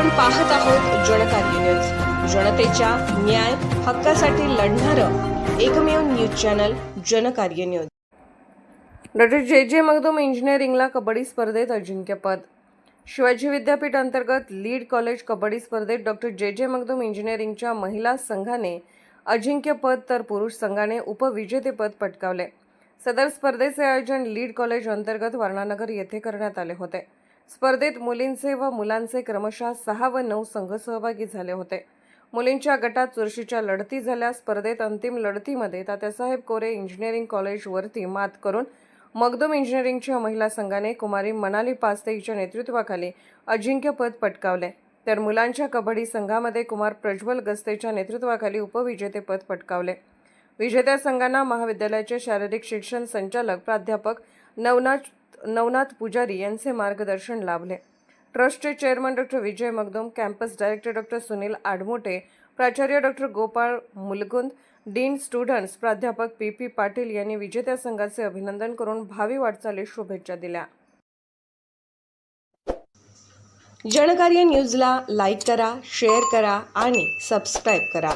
आपण पाहत आहोत जनकार्य न्यूज जनतेच्या न्याय हक्कासाठी लढणारं एकमेव news channel Janakarya news doctor J J Magdum इंजिनिअरिंगला kabaddi स्पर्धेत अजिंक्यपद शिवाजी विद्यापीठ अंतर्गत लीड कॉलेज कबड्डी स्पर्धेत डॉक्टर जे जे मगदुम इंजिनिअरिंगच्या महिला संघाने अजिंक्यपद तर पुरुष संघाने उपविजेतेपद पटकावले. सदर स्पर्धेचे आयोजन लीड कॉलेज अंतर्गत वर्णानगर येथे करण्यात आले होते. स्पर्धेत मुलींचे व मुलांचे क्रमशः सहा व नऊ संघ सहभागी झाले होते. मुलींच्या गटात चुरशीच्या लढती झाल्या. स्पर्धेत अंतिम लढतीमध्ये तात्यासाहेब कोरे इंजिनिअरिंग कॉलेजवरती मात करून मगदूम इंजिनिअरिंगच्या महिला संघाने कुमारी मनाली पास्ते हिच्या नेतृत्वाखाली अजिंक्यपद पटकावले. तर मुलांच्या कबड्डी संघामध्ये कुमार प्रज्वल गस्तेच्या नेतृत्वाखाली उपविजेतेपद पटकावले. विजेत्या संघांना महाविद्यालयाचे शारीरिक शिक्षण संचालक प्राध्यापक नवनाथ नवनाथ पुजारी यांचे मार्गदर्शन लाभले. ट्रस्टचे chairman doctor Vijay Magdum campus director doctor Sunil Admote प्राचार्य doctor Gopal Mulgund dean students प्राध्यापक पी पी पाटील यांनी विजेत्या संघाचे अभिनंदन करून भावी वाटचालीस शुभेच्छा दिल्या. जनकार्य न्यूजला लाईक करा शेअर करा आणि सबस्क्राईब करा.